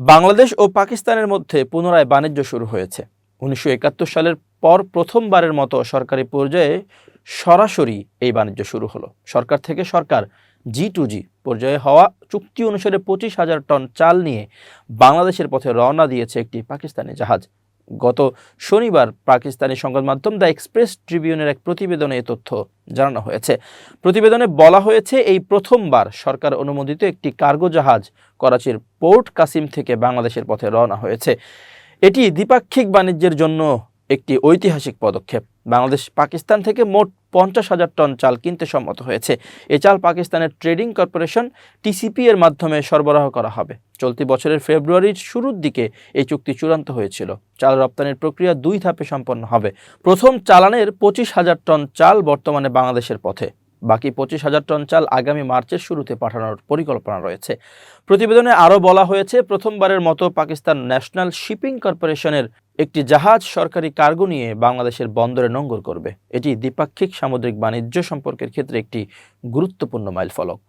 বাংলাদেশ ও পাকিস্তানের মধ্যে পুনরায় বাণিজ্য শুরু হয়েছে। উনিশশো একাত্তর সালের পর প্রথমবারের মতো সরকারি পর্যায়ে সরাসরি এই বাণিজ্য শুরু হলো। সরকার থেকে সরকার জি টু জি পর্যায়ে হওয়া চুক্তি অনুসারে পঁচিশ হাজার টন চাল নিয়ে বাংলাদেশের পথে রওনা দিয়েছে একটি পাকিস্তানি জাহাজ। গত শনিবার পাকিস্তানি সংবাদ মাধ্যম দ্য এক্সপ্রেস ট্রিবিউনের এক প্রতিবেদনে এ তথ্য জানানো হয়েছে। প্রতিবেদনে বলা হয়েছে, এই প্রথমবার সরকার অনুমোদিত একটি কার্গো জাহাজ করাচির পোর্ট কাসিম থেকে বাংলাদেশের পথে রওনা হয়েছে। এটি দ্বিপাক্ষিক বাণিজ্যের জন্য একটি ঐতিহাসিক পদক্ষেপ। বাংলাদেশ পাকিস্তান থেকে মোট পঞ্চাশ হাজার টন চাল কিনতে সম্মত হয়েছে। এ চাল পাকিস্তানের ট্রেডিং কর্পোরেশন টিসিপি এর মাধ্যমে সরবরাহ করা হবে। চলতি বছরের ফেব্রুয়ারির শুরুর দিকে এই চুক্তি চূড়ান্ত হয়েছিল। চাল রপ্তানির প্রক্রিয়া দুই ধাপে সম্পন্ন হবে। প্রথম চালানের পঁচিশ হাজার টন চাল বর্তমানে বাংলাদেশের পথে। বাকি পঁচিশ হাজার টন চাল আগামী মার্চের শুরুতে পাঠানোর পরিকল্পনা রয়েছে। প্রতিবেদনে আরও বলা হয়েছে, প্রথমবারের মতো পাকিস্তান ন্যাশনাল শিপিং কর্পোরেশনের একটি জাহাজ সরকারি কার্গো নিয়ে বাংলাদেশের বন্দরে নোঙ্গর করবে। এটি দ্বিপাক্ষিক সামুদ্রিক বাণিজ্য সম্পর্কের ক্ষেত্রে একটি গুরুত্বপূর্ণ মাইলফলক।